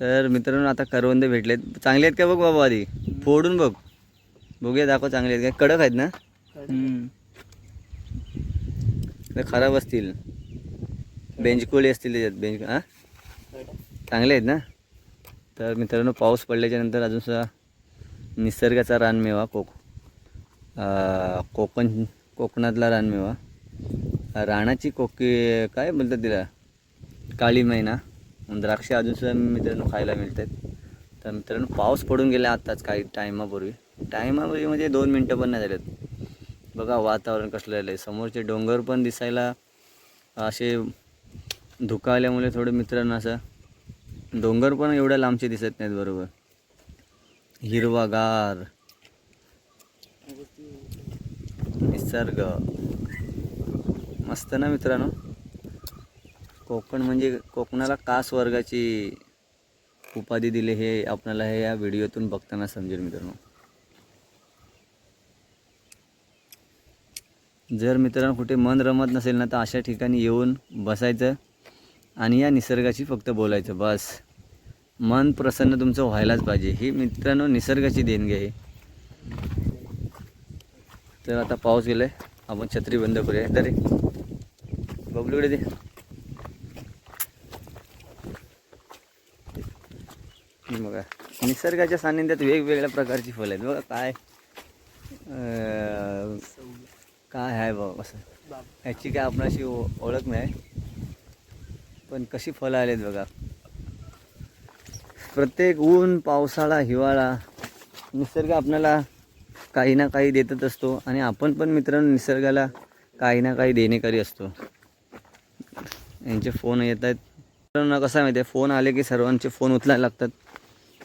तर मित्रांनो आता करवंदे भेटलेत. चांगले आहेत का बघ बाबा आधी? फोडून बघ. बघूया दाखव चांगले आहेत का. कडक आहेत ना? ते खराब असतील. बेंचकोळी असतील त्याच्यात. बेंच हां? चांगले आहेत ना? तर मित्रांनो पाऊस पडल्याच्या नंतर अजून सुद्धा निसर्गाचा रानमेवा कोक कोकण कोकणातला रानमेवा राणाची कोकी काय बोलतात तिला? काळी मैना. द्राक्षे अजून सुद्धा मित्रांनो खायला मिळतात. तर मित्रांनो पाऊस पडून गेला आत्ताच काही टायमापूर्वी. टायमापूर्वी म्हणजे दोन मिनटं पण नाही झालेत. बघा वातावरण कसलं आहे समोरचे डोंगर पण दिसायला असे धुका आल्यामुळे थोडं मित्रांनो असं डोंगर पण एवढ्या लांबचे दिसत नाहीत बरोबर. हिरवागार. निसर्ग. मस्त ना मित्रांनो? कोकण म्हणजे कोकणाला कास वर्गाची उपाधी दिली हे आपल्याला हे या व्हिडिओतून बघताना समजेल मित्रांनो. जर मित्रांनो कुठे मन रमत नसेल ना तर अशा ठिकाणी येऊन बसायचं आणि या निसर्गाशी फक्त बोलायचं बस. मन प्रसन्न तुमचं व्हायलाच पाहिजे. ही मित्रांनो निसर्गाची देणगी आहे. तर आता पाऊस गेलाय. आपण छत्री बंद करूया. तरी बबलूकडे दे. बघा निसर्गाच्या सानिध्यात वेगवेगळ्या प्रकारची फळं आहेत. बघा काय काय आहे बाबा असं. ह्याची काय आपणाशी ओ- ओळख नाही. पण कशी फळं आलेत बघा. प्रत्येक ऊन पावसाळा हिवाळा निसर्ग आपल्याला काही ना काही देतच असतो. आणि आपण पण मित्रांनो निसर्गाला काही ना काही देणेकरी असतो. यांचे फोन येत आहेत. मित्रांनो कसं आहे माहिती आहे? फोन आले की सर्वांचे फोन उचलायला लागतात.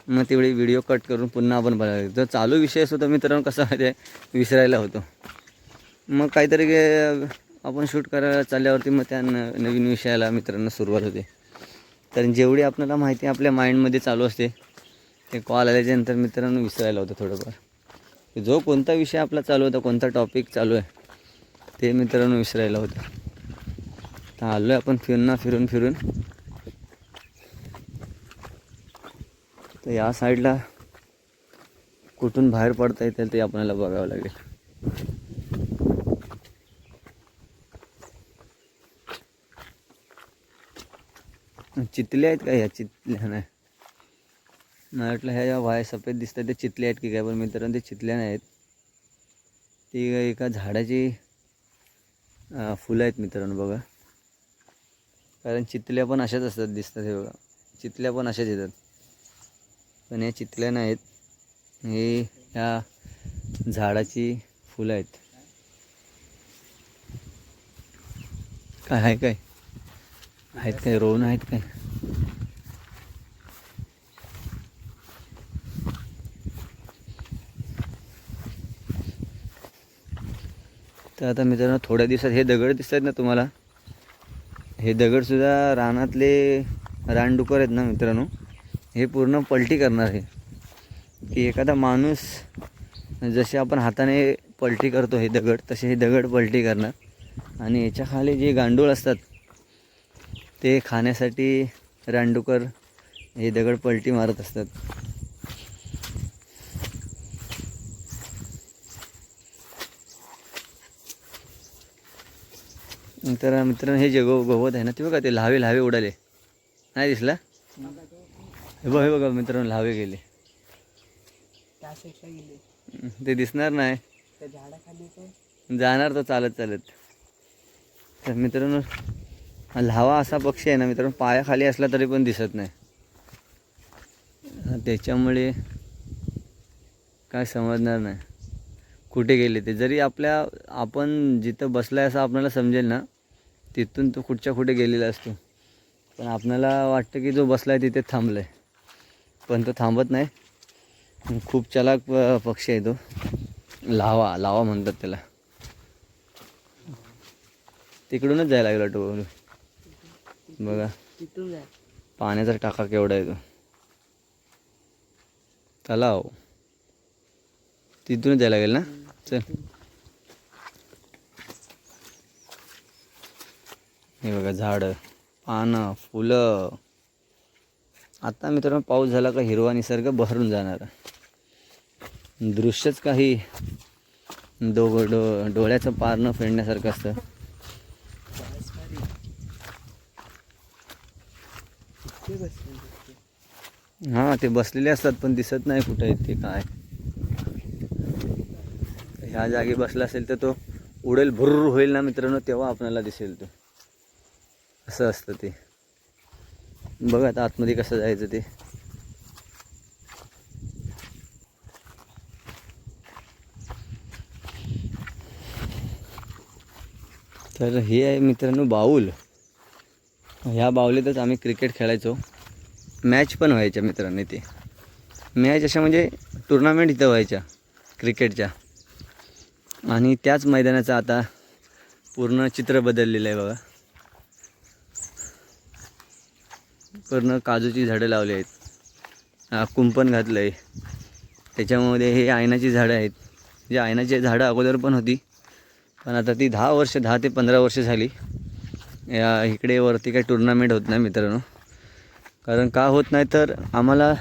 मग तेवढी व्हिडिओ कट करून पुन्हा आपण बघायला जर चालू विषय असतो तर मित्रांनो कसं आहे विसरायला होतो. मग काहीतरी गे- आपण शूट करायला चालल्यावरती मग त्या न नवीन विषयाला मित्रांनो सुरुवात होते. तर जेवढी आपल्याला माहिती आपल्या माइंडमध्ये चालू असते ते कॉल आल्याच्यानंतर मित्रांनो विसरायला होतं थोडंफार. जो कोणता विषय आपला चालू होता कोणता टॉपिक चालू आहे ते मित्रांनो विसरायला होतं. तर आलो आहे आपण फिरून फिरून फिरून. तर या साईडला कुठून बाहेर पडता येतील ते आपल्याला बघावं लागेल. चितल्या आहेत का ह्या चितल्या? नाही. मला वाटलं ह्या ज्या वाय सफेद दिसतात ते चितले आहेत की काय? पण मित्रांनो ते चितल्या नाही आहेत. ती एका झाडाची फुलं आहेत मित्रांनो बघा. कारण चितल्या पण अशाच असतात दिसतात हे बघा. चितल्या पण अशाच येतात. पण या चितल्या नाहीत. हे ह्या झाडाची फुलं आहेत. काय आहे काय? आहेत काय? रोवण आहेत काय? तर आता मित्रांनो थोड्या दिवसात हे दगड दिसत आहेत ना तुम्हाला? हे दगडसुद्धा रानातले रानडुकर आहेत ना मित्रांनो? हे पूर्ण पलटी करणार आहे की एखादा माणूस जसे आपण हाताने पलटी करतो हे दगड तसे हे दगड पलटी करणार. आणि याच्या खाली जे गांडूळ असतात ते खाण्यासाठी रानडुकर हे दगड पलटी मारत असतात. तर मित्रांनो हे जे गव गवत आहे ना ते बघा ते लावे लावे उडाले. नाही दिसला? हे बघ हे बघा मित्रांनो लावे गेले. गेले. ते दिसणार नाही. त्या झाडाखाली काय जाणार तो चालत चालत. तर मित्रांनो हा लावा असा पक्षी आहे ना मित्रांनो पायाखाली असला तरी पण दिसत नाही. त्याच्यामुळे काय समजणार नाही. कुठे गेले ते? जरी आपल्या आपण जिथं बसलाय असं आपल्याला समजेल ना तिथून तो कुठच्या कुठे गेलेला असतो. पण आपल्याला वाटतं की जो बसलाय तिथे थांबलाय. पण तो थांबत नाही. खूप चलाक पक्षी आहे तो. लावा लावा म्हणतात त्याला. तिकडूनच जायला लागला तो बघा. पाण्याचा टाका केवढा आहे तो. तलाव. तिथूनच जायला लागेल ना? चल. हे बघा झाडं पानं फुलं. आता मित्रांनो पाऊस झाला का हिरवा निसर्ग बहरून जाणार. दृश्यच काही डो डो डोळ्याचं पारणं फेडण्यासारखं असतं. हां ते बसलेले असतात पण दिसत नाही कुठं ते काय. ह्या जागी बसला असेल तर तो उडेल भुर्र होईल ना मित्रांनो तेव्हा आपल्याला दिसेल तो. असं असतं ते. बघा आता आतमध्ये कसं जायचं ते. तर हे आहे मित्रांनो बाऊल. ह्या बाऊलीतच आम्ही क्रिकेट खेळायचो. मॅच पण व्हायच्या मित्रांनी ते मॅच अशा म्हणजे टुर्नामेंट इथं व्हायच्या क्रिकेटच्या आणि त्याच मैदानाचं आता पूर्ण चित्र बदललेलं आहे बघा. पूर्ण काजूची झाडं लावली आहेत. कुंपण घातलं आहे त्याच्यामध्ये हे आयनाची झाडं आहेत. जे आयनाची झाडं अगोदर पण होती. पण आता ती दहा वर्ष दहा ते पंधरा वर्ष झाली. या इकडे वरती काही टुर्नामेंट होत नाही मित्रांनो. कारण का होत नाही तर आम्हाला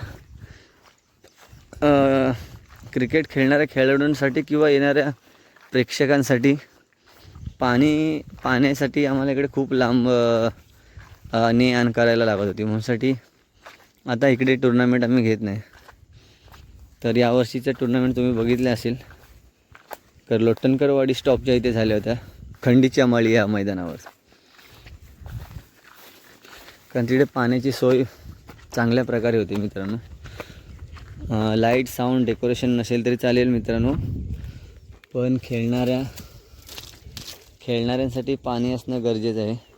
क्रिकेट खेळणाऱ्या खेळाडूंसाठी किंवा येणाऱ्या प्रेक्षकांसाठी पाणी पाण्यासाठी आम्हाला इकडे खूप लांब ने आण करायला लागत होती. म्हणूनसाठी आता इकडे टुर्नामेंट आम्ही घेत नाही. तर यावर्षीचं टुर्नामेंट तुम्ही बघितले असेल. तर लोट्टनकरवाडी स्टॉपच्या इथे झाल्या होत्या खंडीच्या माळी या मैदानावर. कारण तिकडे पाण्याची सोय चांगल्या प्रकारे होती मित्रांनो. लाइट साऊंड डेकोरेशन नसेल तरी चालेल मित्रांनो. पण खेळणाऱ्या खेळणाऱ्यांसाठी पाणी असणं गरजेचं आहे.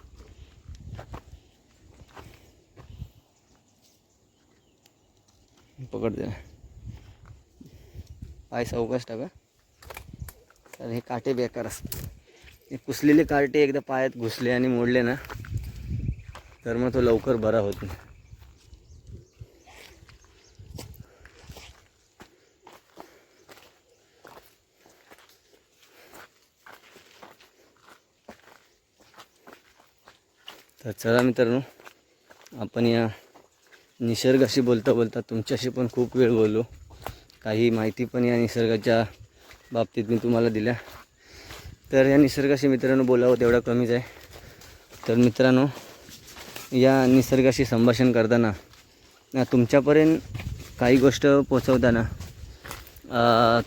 पकडते पाय सावकाश टाका. तर हे काटे बेकार असतात. हे कुसलेले काटे एकदा पायात घुसले आणि मोडले ना तर मग तो लवकर बरा होत. नाही तर चला मित्रांनो आपण या निसर्गाशी बोलता बोलता तुमच्याशी पण खूप वेळ बोललो. काही माहिती पण या निसर्गाच्या बाबतीत मी तुम्हाला दिल्या. तर या निसर्गाशी मित्रांनो बोलावं तेवढं कमीच आहे. तर मित्रांनो या निसर्गाशी संभाषण करताना तुमच्यापर्यंत काही गोष्ट पोचवताना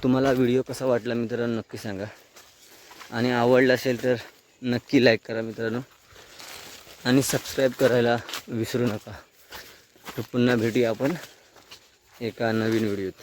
तुम्हाला व्हिडिओ कसा वाटला मित्रांनो नक्की सांगा. आणि आवडला असेल तर नक्की लाईक करा मित्रांनो. आणि सबस्क्राईब करायला विसरू नका. तर पुन्हा भेटूया आपण एका नवीन व्हिडिओत.